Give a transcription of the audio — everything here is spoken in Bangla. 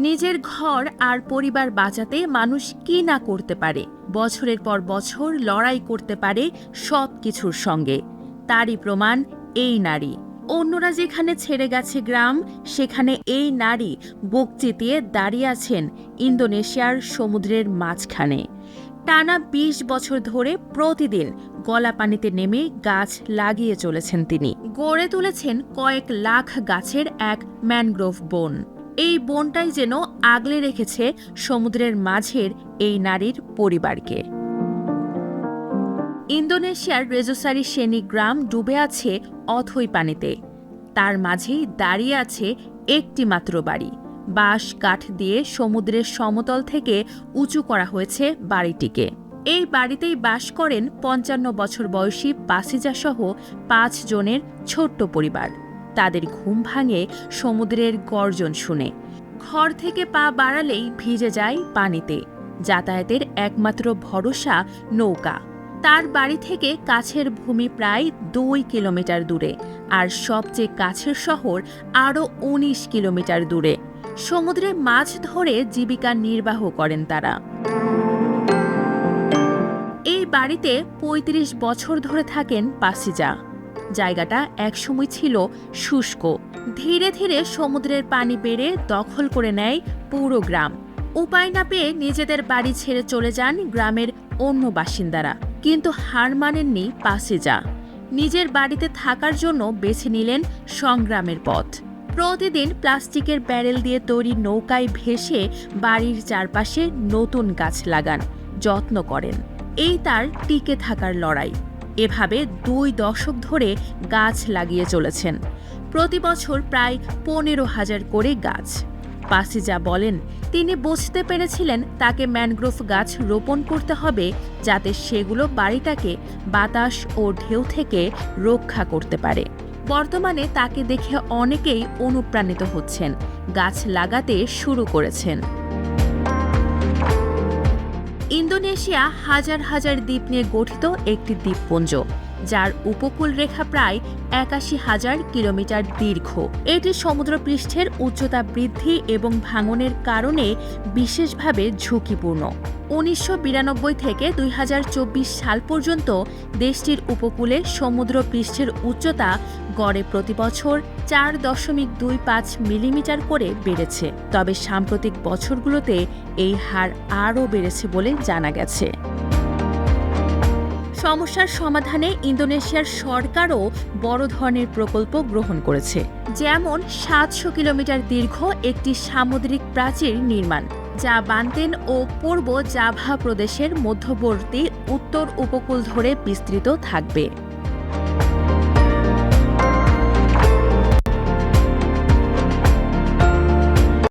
নিজের ঘর আর পরিবার বাঁচাতে মানুষ কি না করতে পারে, বছরের পর বছর লড়াই করতে পারে সব কিছুর সঙ্গে। তারই প্রমাণ এই নারী। অন্যরা যেখানে ছেড়ে গেছে গ্রাম, সেখানে এই নারী বুক চিতিয়ে দাঁড়িয়ে আছেন ইন্দোনেশিয়ার সমুদ্রের মাঝখানে। টানা ২০ বছর ধরে প্রতিদিন গলা পানিতে নেমে গাছ লাগিয়ে চলেছেন তিনি। গড়ে তুলেছেন কয়েক লাখ গাছের এক ম্যানগ্রোভ বন। এই বনটাই যেন আগলে রেখেছে সমুদ্রের মাঝের এই নারীর পরিবারকে। ইন্দোনেশিয়ার রেজোসারি শ্রেণি গ্রাম ডুবে আছে অথই পানিতে। তার মাঝেই দাঁড়িয়ে আছে একটি মাত্র বাড়ি। বাঁশ কাঠ দিয়ে সমুদ্রের সমতল থেকে উঁচু করা হয়েছে বাড়িটিকে। এই বাড়িতেই বাস করেন পঞ্চান্ন বছর বয়সী পাসিজা সহ পাঁচ জনের ছোট্ট পরিবার। তাদের ঘুম ভাঙে, সমুদ্রের গর্জন শুনে। ঘর থেকে পা বাড়ালেই ভিজে যায় পানিতে। যাতায়াতের একমাত্র ভরসা নৌকা। তার বাড়ি থেকে কাছের ভূমি প্রায় দুই কিলোমিটার দূরে আর সবচেয়ে কাছের শহর আরও উনিশ কিলোমিটার দূরে। সমুদ্রে মাছ ধরে জীবিকা নির্বাহ করেন তারা। এই বাড়িতে ৩৫ বছর ধরে থাকেন পাসিজা। জায়গাটা একসময় ছিল শুষ্ক। ধীরে ধীরে সমুদ্রের পানি বেড়ে দখল করে নেয় পুরো গ্রাম। উপায় না পেয়ে নিজেদের বাড়ি ছেড়ে চলে যান গ্রামের অন্য বাসিন্দারা। কিন্তু হার মানেননি পাশে যা। নিজের বাড়িতে থাকার জন্য বেছে নিলেন সংগ্রামের পথ। প্রতিদিন প্লাস্টিকের ব্যারেল দিয়ে তৈরি নৌকায় ভেসে বাড়ির চারপাশে নতুন গাছ লাগান, যত্ন করেন। এই তার টিকে থাকার লড়াই। এভাবে দুই দশক ধরে গাছ লাগিয়ে চলেছেন। প্রতি বছর প্রায় পনেরো হাজার করে গাছ। পাসিজা বলেন, তিনি বুঝতে পেরেছিলেন তাকে ম্যানগ্রোভ গাছ রোপণ করতে হবে যাতে সেগুলো বাড়িটাকে বাতাস ও ঢেউ থেকে রক্ষা করতে পারে। বর্তমানে তাকে দেখে অনেকেই অনুপ্রাণিত হচ্ছেন, গাছ লাগাতে শুরু করেছেন। ইন্দোনেশিয়া হাজার হাজার দ্বীপ নিয়ে গঠিত একটি দ্বীপপুঞ্জ, যার উপকূল রেখা প্রায় একাশি হাজার কিলোমিটার দীর্ঘ। এটি সমুদ্রপৃষ্ঠের উচ্চতা বৃদ্ধি এবং ভাঙনের কারণে বিশেষভাবে ঝুঁকিপূর্ণ। উনিশশো বিরানব্বই থেকে দুই হাজার চব্বিশ সাল পর্যন্ত দেশটির উপকূলে সমুদ্র পৃষ্ঠের উচ্চতা গড়ে প্রতি বছর চার দশমিক দুই পাঁচ মিলিমিটার করে বেড়েছে। তবে সাম্প্রতিক বছরগুলোতে এই হার আরও বেড়েছে বলে জানা গেছে। সমস্যার সমাধানে ইন্দোনেশিয়ার সরকারও বড় ধরনের প্রকল্প গ্রহণ করেছে। যেমন সাতশো কিলোমিটার দীর্ঘ একটি সামুদ্রিক প্রাচীর নির্মাণ, যা বান্তেন ও পূর্ব জাভা প্রদেশের মধ্যবর্তী উত্তর উপকূল ধরে বিস্তৃত থাকবে।